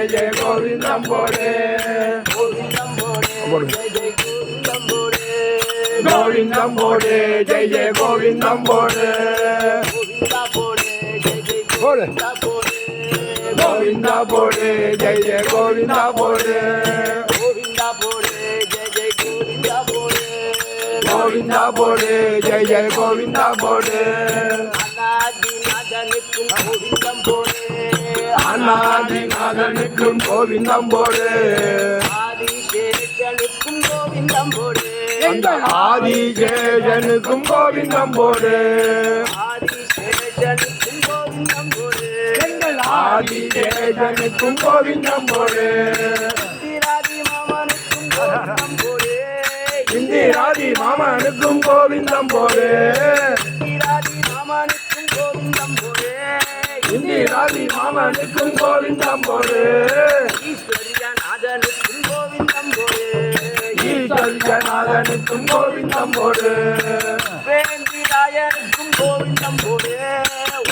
জয় জয় গোবিন্দম বরে গোবিন্দম বরে জয় জয় গোবিন্দম বরে বরে গোবিন্দা বরে জয় জয় গোবিন্দা বরে গোবিন্দা বরে জয় জয় গোবিন্দা বরে நாதனுக்கும் கோவிந்தம் போலே. அண்ணாதி நாதனுக்கும் கோவிந்தம் போலே. ஆதிசேஷனுக்கும் கோவிந்தம் போலே. அந்த ஆதிசேஷனுக்கும் கோவிந்தம் போலே. ஆதிசேஷனுக்கும் கோவிந்தம் போலே. எங்கள் ஆதிசேஷனுக்கும் கோவிந்தம் போலே. இந்திராதி மாமனுக்கும் கோவிந்தம் போலே. இந்திராதி மாமனுக்கும் கோவிந்தம் போலே இந்திராதி மாமனுக்கும் கோவிந்தம் போலே ஈஸ்வரியநாதனுக்கும் கோவிந்தம் போலே ஈஸ்வரியநாதனுக்கும் கோவிந்தம் போலே உபேந்திராயனுக்கும் கோவிந்தம் போலே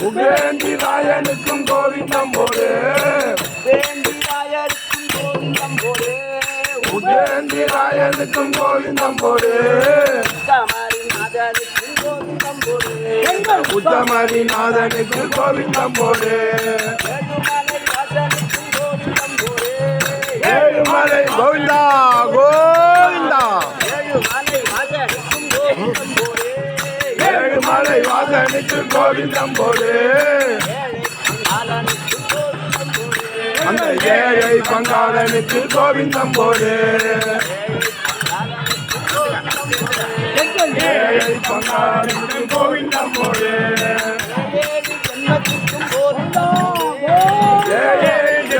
உபேந்திராயனுக்கும் கோவிந்தம் போலே உபேந்திராயனுக்கும் கோவிந்தம் போலே உபேந்திராயனுக்கும் கோவிந்தம் போலே கமரிநாதனுக்கும் கோவிந்தம் உத்தமதி நாதனுக்கு கோவிந்தம் போடு ஏழுமலை கோவிந்தா கோவிந்தா. ஏழுமலை வாசனுக்கு கோவிந்தம் போடு அந்த ஏழை பங்காளனுக்கு கோவிந்தம் போடு ஏழை பங்காளனுக்கு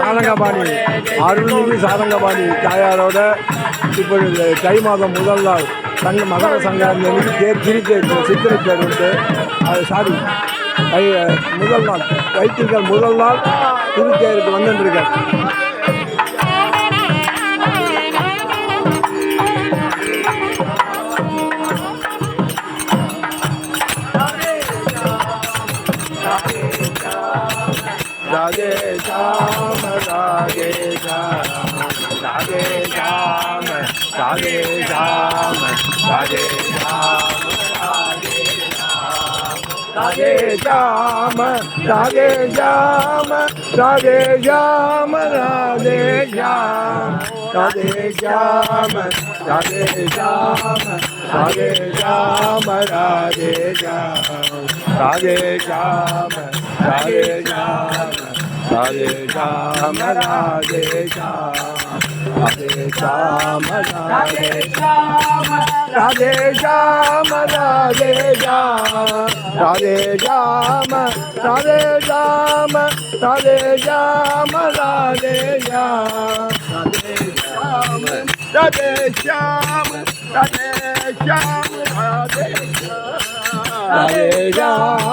சாரங்கபாணி அருள்மிகு சாரங்கபாணி தாயாரோட இப்போ தை மாதம் முதல் நாள். சங்க மகர சங்கராந்தி அன்னைக்கு திருச்சி சித்திரை பேர் உண்டு. அது சாரி முதல் நாள் வைத்திருக்கார் முதல் நாள் திருச்சேருக்கு வந்துட்டுருக்கார் Raje Rama Raje Radhe Shyam Radhe Radhe Shyam Radhe Shyam Radhe Shyam Radhe Shyam Radhe Shyam Radhe Shyam Radhe Shyam Radhe Shyam Radhe Shyam Radhe Shyam Hare Rama Radhe Rama Radhe Rama Radhe Rama Radhe Rama Radhe Rama Radhe Rama Radhe Rama Radhe Rama Radhe Rama Radhe Rama